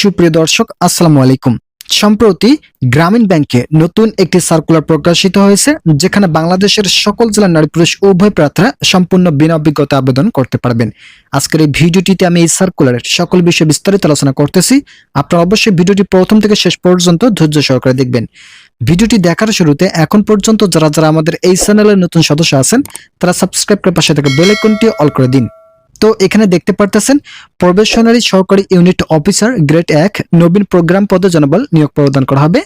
সুপ্রিয় দর্শক, আসসালামু আলাইকুম। সম্প্রতি গ্রামীণ ব্যাংকে নতুন একটি সার্কুলার প্রকাশিত হয়েছে, যেখানে বাংলাদেশের সকল জেলার নারী পুরুষ উভয় প্রার্থীরা সম্পূর্ণ বিনা অভিজ্ঞতা আবেদন করতে পারবেন। আজকের এই ভিডিওটিতে আমি এই সার্কুলারের সকল বিষয়ে বিস্তারিত আলোচনা করতেছি। আপনারা অবশ্যই ভিডিওটি প্রথম থেকে শেষ পর্যন্ত ধৈর্য সহকারে দেখবেন। ভিডিওটি দেখার শুরুতে এখন পর্যন্ত যারা যারা আমাদের এই চ্যানেলের নতুন সদস্য আছেন, তারা সাবস্ক্রাইব করে পাশে থাকা বেল অল করে দিন। তো এখানে দেখতে পারতেছেন, প্রবেশনারি সহকারী ইউনিট অফিসার গ্রেড এক নবীন প্রোগ্রাম পদে জনবল নিয়োগ প্রদান করা হবে,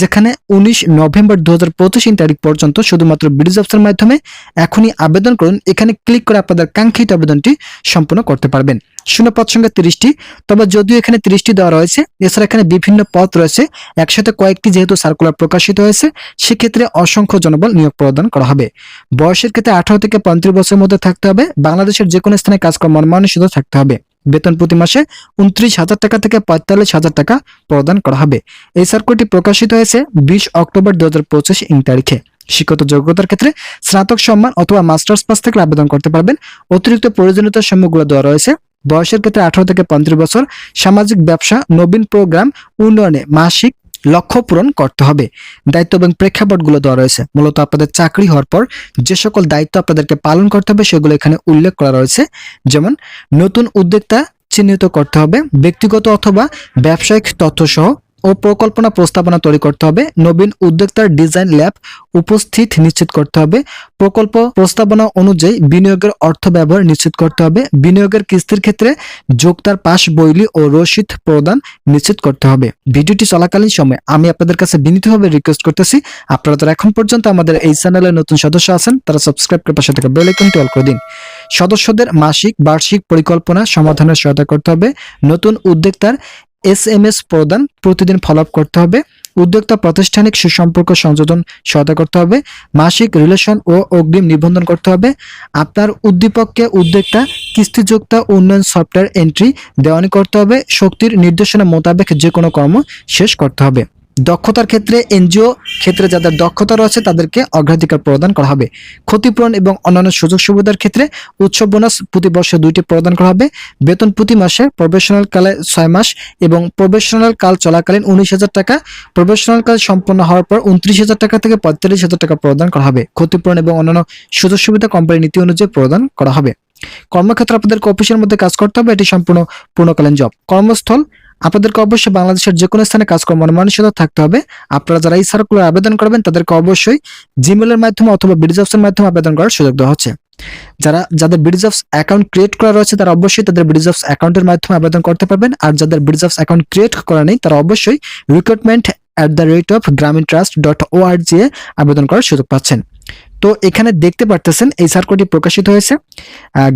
যেখানে উনিশ নভেম্বর দু হাজার পঁচিশ তারিখ পর্যন্ত শুধুমাত্র ব্রিজ অফিসের মাধ্যমে এখনই আবেদন করুন। এখানে ক্লিক করে আপনাদের কাঙ্ক্ষিত আবেদনটি সম্পূর্ণ করতে পারবেন। শূন্য পদ সংখ্যা তিরিশটি। তবে যদিও এখানে তিরিশটি দেওয়া রয়েছে, এছাড়া এখানে বিভিন্ন পদ রয়েছে। একসাথে কয়েকটি যেহেতু সার্কুলার প্রকাশিত হয়েছে, সেক্ষেত্রে অসংখ্য জনবল নিয়োগ প্রদান করা হবে। বয়সের ক্ষেত্রে আঠারো থেকে পঁয়ত্রিশ বছরের মধ্যে থাকতে হবে। বাংলাদেশের যে কোনো স্থানে কাজ করার মর্মানুসিত থাকতে হবে। বেতন প্রতি মাসে উনত্রিশ হাজার টাকা থেকে পঁয়তাল্লিশ হাজার টাকা প্রদান করা হবে। এই সার্কুলারটি প্রকাশিত হয়েছে বিশ অক্টোবর দু হাজার পঁচিশ ইং তারিখে। শিক্ষত যোগ্যতার ক্ষেত্রে স্নাতক সম্মান অথবা মাস্টার্স পাস থেকে আবেদন করতে পারবেন। অতিরিক্ত প্রয়োজনীয়তার সমূহগুলো দেওয়া রয়েছে। বয়সের ক্ষেত্রে আঠারো থেকে পঁয়ত্রিশ বছর, সামাজিক ব্যবসা, নবীন প্রোগ্রাম, উন্নয়নে মাসিক লক্ষ্য পূরণ করতে হবে। দায়িত্ব এবং প্রেক্ষাপটগুলো দেওয়া রয়েছে। মূলত আপনাদের চাকরি হওয়ার পর যে সকল দায়িত্ব আপনাদেরকে পালন করতে হবে, সেগুলো এখানে উল্লেখ করা রয়েছে। যেমন, নতুন উদ্যোক্তা চিহ্নিত করতে হবে, ব্যক্তিগত অথবা ব্যবসায়িক তথ্য সহ ও প্রকল্পনা প্রস্তাবনা তৈরি করতে হবে। নবীন উদ্যোক্তার ডিজাইন ল্যাব উপস্থিত নিশ্চিত করতে হবে। প্রকল্প প্রস্তাবনা অনুযায়ী বিনিয়োগের অর্থ ব্যবহার নিশ্চিত করতে হবে। বিনিয়োগের কিস্তির ক্ষেত্রে যোক্তার পাশ বইলি ও রসিদ প্রদান নিশ্চিত করতে হবে। ভিডিওটি চলাকালীন সময় আমি আপনাদের কাছে বিনীতভাবে রিকোয়েস্ট করতেছি, আপনারা যারা এখন পর্যন্ত আমাদের এই চ্যানেলের নতুন সদস্য আছেন, তারা সাবস্ক্রাইব করে পাশে থাকা বেল অল করে দিন। সদস্যদের মাসিক বার্ষিক পরিকল্পনা সমাধানের সহায়তা করতে হবে। নতুন উদ্যোক্তার এস এম এস প্রদান প্রতিদিন ফলো আপ করতে হবে। উদ্যোক্তা প্রাতিষ্ঠানিক সুসম্পর্ক সংযোজন সহায়তা করতে হবে। মাসিক রিলেশন ও অগ্রিম নিবন্ধন করতে হবে। আপনার উদ্দীপককে উদ্যোক্তা, কিস্তিযোক্তা উন্নয়ন সফটওয়্যার এন্ট্রি দেওয়ানি করতে হবে। শক্তির নির্দেশনা মোতাবেক যে কোনো কর্ম শেষ করতে হবে। দক্ষতার ক্ষেত্রে এনজিও ক্ষেত্রে যাদের দক্ষতা রয়েছে, তাদেরকে অগ্রাধিকার প্রদান করা হবে। ক্ষতিপূরণ এবং অন্যান্য সুযোগ সুবিধার ক্ষেত্রে উৎসব বোনাস প্রতি বর্ষে দুইটি প্রদান করা হবে। বেতন প্রতি মাসে প্রফেশনাল কালে ছয় মাস এবং প্রফেশনাল কাল চলাকালীন উনিশ হাজার টাকা। প্রফেশনাল কাল সম্পন্ন হওয়ার পর উনত্রিশ হাজার টাকা থেকে পঁয়তাল্লিশ হাজার টাকা প্রদান করা হবে। ক্ষতিপূরণ এবং অন্যান্য সুযোগ সুবিধা কোম্পানির নীতি অনুযায়ী প্রদান করা হবে। কর্মক্ষেত্রে আপনাদেরকে অফিসের মধ্যে কাজ করতে হবে। এটি সম্পূর্ণ পূর্ণকালীন জব। কর্মস্থল আপনাদেরকে অবশ্যই বাংলাদেশের যে কোনো স্থানে কাজ করার থাকতে হবে। আপনারা যারা এই সার্কুলার আবেদন করবেন, তাদেরকে অবশ্যই জিমেলের মাধ্যমে অথবা ব্রিজঅফসের মাধ্যমে আবেদন করার সুযোগ দেওয়া হচ্ছে। যারা, যাদের ব্রিজঅফস অ্যাকাউন্ট ক্রিয়েট করা রয়েছে, তারা অবশ্যই তাদের ব্রিজঅফস অ্যাকাউন্টের মাধ্যমে আবেদন করতে পারবেন। আর যাদের ব্রিজঅফস অ্যাকাউন্ট ক্রিয়েট করা নেই, তারা অবশ্যই recruitment at the rate of Grameen Trust dot ও আবেদন করার সুযোগ পাচ্ছেন। তো এখানে দেখতে পারতেছেন, এই সার্কুলারটি প্রকাশিত হয়েছে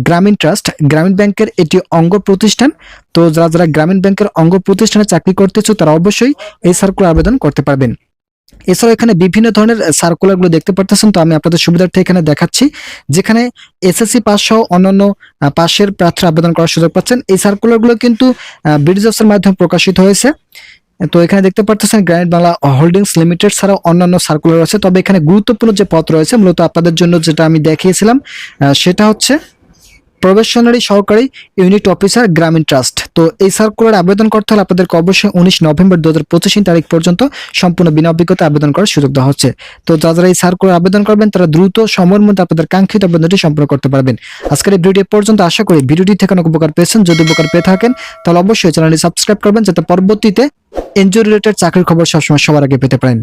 গ্রামীণ ট্রাস্ট, গ্রামীণ ব্যাংকের এটি অঙ্গ প্রতিষ্ঠান। তো যারা যারা গ্রামীণ ব্যাংকের অঙ্গ প্রতিষ্ঠানে চাকরি করতেছো, তারা অবশ্যই এই সার্কুলার আবেদন করতে পারবেন। এছাড়াও এখানে বিভিন্ন ধরনের সার্কুলারগুলো দেখতে পারতেছেন, তো আমি আপনাদের সুবিধার্থে এখানে দেখাচ্ছি, যেখানে এসএসসি পাস সহ অন্যান্য পাশের প্রার্থীরা আবেদন করার সুযোগ পাচ্ছেন। এই সার্কুলারগুলো কিন্তু ব্রিজ অফিসের মাধ্যমে প্রকাশিত হয়েছে। তো এখানে দেখতে পারতেছেন গ্রানাইট বাংলা হোল্ডিংস লিমিটেড ছাড়াও অন্যান্য সার্কুলার আছে। তবে এখানে গুরুত্বপূর্ণ যে পথ রয়েছে, মূলত আপনাদের জন্য যেটা আমি দেখিয়েছিলাম সেটা হচ্ছে প্রবেশনারি সহকারী ইউনিট অফিসার গ্রামীণ ট্রাস্ট। তো এই সার্কুলার আবেদন করতে হলে আপনাদেরকে অবশ্যই উনিশ নভেম্বর দু হাজার পঁচিশ তারিখ পর্যন্ত সম্পূর্ণ বিনা অভিজ্ঞতা আবেদন করার সুযোগ দেওয়া হচ্ছে। তো যারা এই সার্কুলার আবেদন করবেন, তারা দ্রুত সময়ের মধ্যে আপনাদের কাঙ্ক্ষিত আবেদনটি সম্পন্ন করতে পারবেন। আজকের এই ভিডিও পর্যন্ত আশা করি ভিডিওটি থেকে অনেক উপকার পেয়েছেন। যদি উপকার পেয়ে থাকেন, তাহলে অবশ্যই চ্যানেলটি সাবস্ক্রাইব করবেন, যাতে পরবর্তীতে এনজিও রিলেটেড চাকরির খবর সবসময় সবার আগে পেতে পারেন।